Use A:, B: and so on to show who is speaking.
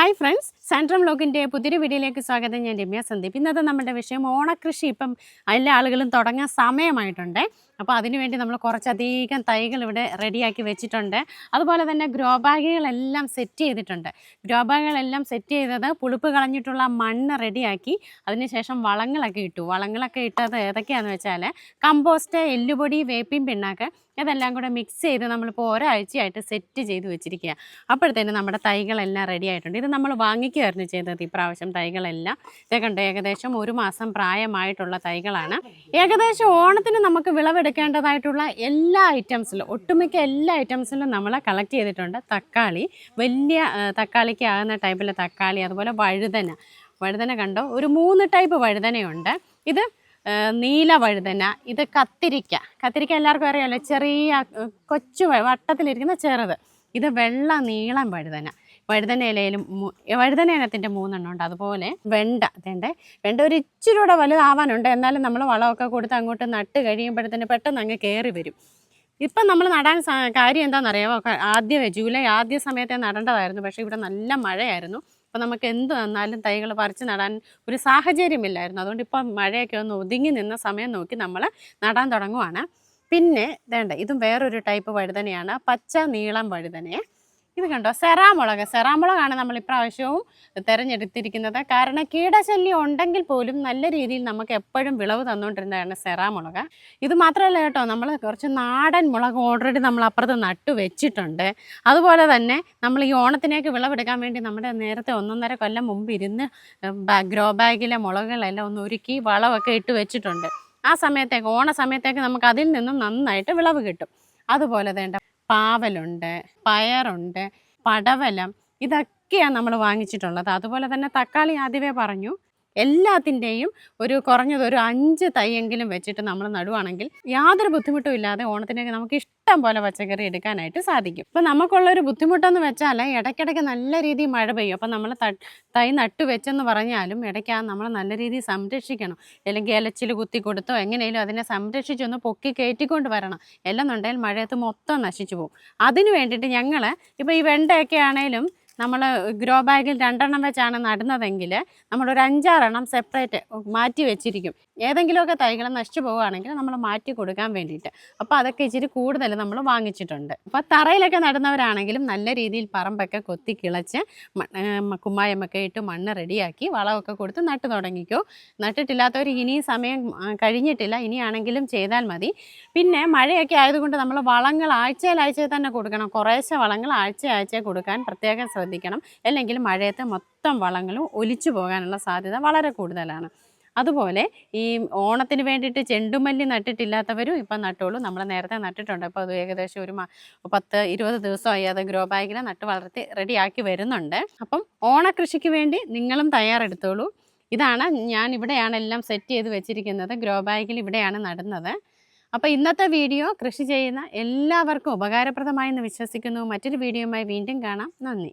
A: Hi friends സാൻട്രം ബ്ലോഗിന്റെ പുതിയൊരു വീഡിയോയിലേക്ക് സ്വാഗതം. ഞാൻ രമ്യ സന്ദീപ്. ഇന്നത്തെ നമ്മുടെ വിഷയം ഓണക്കൃഷി. ഇപ്പം എല്ലാ ആളുകളും തുടങ്ങാൻ സമയമായിട്ടുണ്ട്. അപ്പോൾ അതിനുവേണ്ടി നമ്മൾ കുറച്ചധികം തൈകൾ ഇവിടെ റെഡിയാക്കി വെച്ചിട്ടുണ്ട്. അതുപോലെ തന്നെ ഗ്രോ ബാഗുകളെല്ലാം സെറ്റ് ചെയ്തിട്ടുണ്ട്. ഗ്രോ ബാഗുകളെല്ലാം സെറ്റ് ചെയ്തത് പുളിപ്പ് കളഞ്ഞിട്ടുള്ള മണ്ണ് റെഡിയാക്കി അതിനുശേഷം വളങ്ങളൊക്കെ ഇട്ടു. വളങ്ങളൊക്കെ ഇട്ടത് ഏതൊക്കെയാണെന്ന് വെച്ചാൽ കമ്പോസ്റ്റ് എല്ലുപൊടി വേപ്പിൻ പിണ്ണാക്ക് ഇതെല്ലാം കൂടെ മിക്സ് ചെയ്ത് നമ്മളിപ്പോൾ ഒരാഴ്ചയായിട്ട് സെറ്റ് ചെയ്ത് വെച്ചിരിക്കുക അപ്പോഴത്തേനും നമ്മുടെ തൈകളെല്ലാം റെഡി ആയിട്ടുണ്ട്. ഇത് നമ്മൾ വാങ്ങിക്കുകയായിരുന്നു ചെയ്തത് ഇപ്രാവശ്യം തൈകളെല്ലാം. ഇത് ഏകദേശം ഒരു മാസം പ്രായമായിട്ടുള്ള തൈകളാണ്. ഏകദേശം ഓണത്തിന് നമുക്ക് വിളവെടുക്കേണ്ടതായിട്ടുള്ള എല്ലാ ഐറ്റംസിലും ഒട്ടുമിക്ക എല്ലാ ഐറ്റംസിലും നമ്മൾ കളക്ട് ചെയ്തിട്ടുണ്ട്. തക്കാളി വലിയ തക്കാളിക്ക് ആകുന്ന ടൈപ്പിലെ തക്കാളി അതുപോലെ വഴുതന. വഴുതന കണ്ടോ ഒരു മൂന്ന് ടൈപ്പ് വഴുതനയുണ്ട്. ഇത് നീല വഴുതന ഇത് കത്തിരിക്ക. കത്തിരിക്ക എല്ലാവർക്കും അറിയാമല്ലോ ചെറിയ കൊച്ചു വട്ടത്തിലിരിക്കുന്ന ചെറുത്. ഇത് വെള്ള നീളം വഴുതന. വഴുതന ഇലയിലും വഴുതന മൂന്നെണ്ണം ഉണ്ട്. അതുപോലെ വെണ്ട അതേണ്ടേ വെണ്ട ഒരു ഇച്ചിരി കൂടെ വലുതാവാനുണ്ട്. എന്നാലും നമ്മൾ വളമൊക്കെ കൊടുത്ത് അങ്ങോട്ട് നട്ട് കഴിയുമ്പോഴത്തേന് പെട്ടെന്ന് അങ്ങ് കയറി വരും. ഇപ്പം നമ്മൾ നടാൻ കാര്യം എന്താണെന്നറിയാമോ ആദ്യമേ ജൂലൈ ആദ്യ സമയത്തെ നടേണ്ടതായിരുന്നു. പക്ഷേ ഇവിടെ നല്ല മഴയായിരുന്നു. അപ്പോൾ നമുക്ക് എന്ത് വന്നാലും തൈകൾ പറിച്ച് നടാൻ ഒരു സാഹചര്യമില്ലായിരുന്നു. അതുകൊണ്ട് ഇപ്പം മഴയൊക്കെ ഒന്ന് ഒതുങ്ങി നിന്ന സമയം നോക്കി നമ്മൾ നടാൻ തുടങ്ങുവാണ്. പിന്നെ വേണ്ട ഇതും വേറൊരു ടൈപ്പ് വഴുതനയാണ്. പച്ച നീളം വഴുതനയെ. ഇത് കണ്ടോ? സെറാമുളക്. സെറാമുളകാണ് നമ്മൾ ഇപ്രാവശ്യവും തിരഞ്ഞെടുത്തിരിക്കുന്നത്. കാരണം കീടശല്യം ഉണ്ടെങ്കിൽ പോലും നല്ല രീതിയിൽ നമുക്ക് എപ്പോഴും വിളവ് തന്നുകൊണ്ടിരുന്നതാണ് സെറാമുളക്. ഇത് മാത്രമല്ല കേട്ടോ നമ്മൾ കുറച്ച് നാടൻ മുളക് ഓൾറെഡി നമ്മൾ അപ്പുറത്ത് നട്ടു വെച്ചിട്ടുണ്ട്. അതുപോലെ തന്നെ നമ്മൾ ഈ ഓണത്തിനേക്ക് വിളവെടുക്കാൻ വേണ്ടി നമ്മുടെ നേരത്തെ ഒന്നൊന്നര കൊല്ലം മുമ്പ് ഇരുന്ന് ഗ്രോ ബാഗിലെ മുളകുകളെല്ലാം ഒന്ന് ഒരുക്കി വളമൊക്കെ ഇട്ട് വെച്ചിട്ടുണ്ട്. ആ സമയത്തേക്ക് ഓണ സമയത്തേക്ക് നമുക്ക് അതിൽ നിന്നും നന്നായിട്ട് വിളവ് കിട്ടും. അതുപോലെ വേണ്ട പാവലുണ്ട് പയറുണ്ട് പടവലം ഇതൊക്കെയാണ് നമ്മൾ വാങ്ങിച്ചിട്ടുള്ളത്. അതുപോലെ തന്നെ തക്കാളി ആദ്യമേ പറഞ്ഞു. എല്ലാത്തിന്റെയും ഒരു കുറഞ്ഞത് ഒരു അഞ്ച് തൈയെങ്കിലും വെച്ചിട്ട് നമ്മൾ നടുവാണെങ്കിൽ യാതൊരു ബുദ്ധിമുട്ടും ഇല്ലാതെ ഓണത്തിനൊക്കെ നമുക്ക് ഇഷ്ടം പോലെ പച്ചക്കറി എടുക്കാനായിട്ട് സാധിക്കും. ഇപ്പം നമുക്കുള്ളൊരു ബുദ്ധിമുട്ടെന്ന് വെച്ചാൽ ഇടയ്ക്കിടയ്ക്ക് നല്ല രീതിയിൽ മഴ പെയ്യും. അപ്പം നമ്മൾ തൈ നട്ടു വെച്ചെന്ന് പറഞ്ഞാലും ഇടയ്ക്ക് ആ നമ്മൾ നല്ല രീതിയിൽ സംരക്ഷിക്കണം. അല്ലെങ്കിൽ ഇലച്ചിൽ കുത്തി കൊടുത്തോ എങ്ങനെയും അതിനെ സംരക്ഷിച്ചൊന്ന് പൊക്കി കയറ്റിക്കൊണ്ട് വരണം. എല്ലാം എന്നുണ്ടെങ്കിൽ മഴയത്ത് മൊത്തം നശിച്ചു പോകും. അതിന് വേണ്ടിയിട്ട് ഞങ്ങൾ ഇപ്പോൾ ഈ വെണ്ടയൊക്കെ ആണേലും നമ്മൾ ഗ്രോ ബാഗിൽ രണ്ടെണ്ണം വെച്ചാണ് നടുന്നതെങ്കിൽ നമ്മളൊരു അഞ്ചാറെണ്ണം സെപ്പറേറ്റ് മാറ്റി വെച്ചിരിക്കും. ഏതെങ്കിലുമൊക്കെ തൈകൾ നശിച്ചു പോവുകയാണെങ്കിൽ നമ്മൾ മാറ്റി കൊടുക്കാൻ വേണ്ടിയിട്ട്. അപ്പോൾ അതൊക്കെ ഇച്ചിരി കൂടുതൽ നമ്മൾ വാങ്ങിച്ചിട്ടുണ്ട്. അപ്പോൾ തറയിലൊക്കെ നടുന്നവരാണെങ്കിലും നല്ല രീതിയിൽ പറമ്പൊക്കെ കൊത്തി കിളച്ച് കുമ്മായമൊക്കെ ഇട്ട് മണ്ണ് റെഡിയാക്കി വളമൊക്കെ കൊടുത്ത് നട്ടു തുടങ്ങിക്കോ. നട്ടിട്ടില്ലാത്തവർ ഇനിയും സമയം കഴിഞ്ഞിട്ടില്ല. ഇനിയാണെങ്കിലും ചെയ്താൽ മതി. പിന്നെ മഴയൊക്കെ ആയതുകൊണ്ട് നമ്മൾ വളങ്ങൾ ആഴ്ചയിൽ ആഴ്ചയിൽ തന്നെ കൊടുക്കണം. കുറേശ്ശെ വളങ്ങൾ ആഴ്ച കൊടുക്കാൻ പ്രത്യേകം ശ്രദ്ധിക്കണം. അല്ലെങ്കിൽ മഴയത്തെ മൊത്തം വളങ്ങളും ഒലിച്ചു പോകാനുള്ള സാധ്യത വളരെ കൂടുതലാണ്. അതുപോലെ ഈ ഓണത്തിന് വേണ്ടിയിട്ട് ചെണ്ടുമല്ലി നട്ടിട്ടില്ലാത്തവരും ഇപ്പം നട്ടോളൂ നമ്മൾ നേരത്തെ നട്ടിട്ടുണ്ട്. അപ്പോൾ അത് ഏകദേശം ഒരു പത്ത് ഇരുപത് ദിവസമായി അത് ഗ്രോ ബാഗിൽ നട്ട് വളർത്തി റെഡിയാക്കി വരുന്നുണ്ട്. അപ്പം ഓണക്കൃഷിക്ക് വേണ്ടി നിങ്ങളും തയ്യാറെടുത്തോളൂ. ഇതാണ് ഞാൻ ഇവിടെയാണ് എല്ലാം സെറ്റ് ചെയ്ത് വെച്ചിരിക്കുന്നത്. ഗ്രോ ബാഗിൽ ഇവിടെയാണ് നടുന്നത്. അപ്പോൾ ഇന്നത്തെ വീഡിയോ കൃഷി ചെയ്യുന്ന എല്ലാവർക്കും ഉപകാരപ്രദമായെന്ന് വിശ്വസിക്കുന്നു. മറ്റൊരു വീഡിയോയുമായി വീണ്ടും കാണാം. നന്ദി.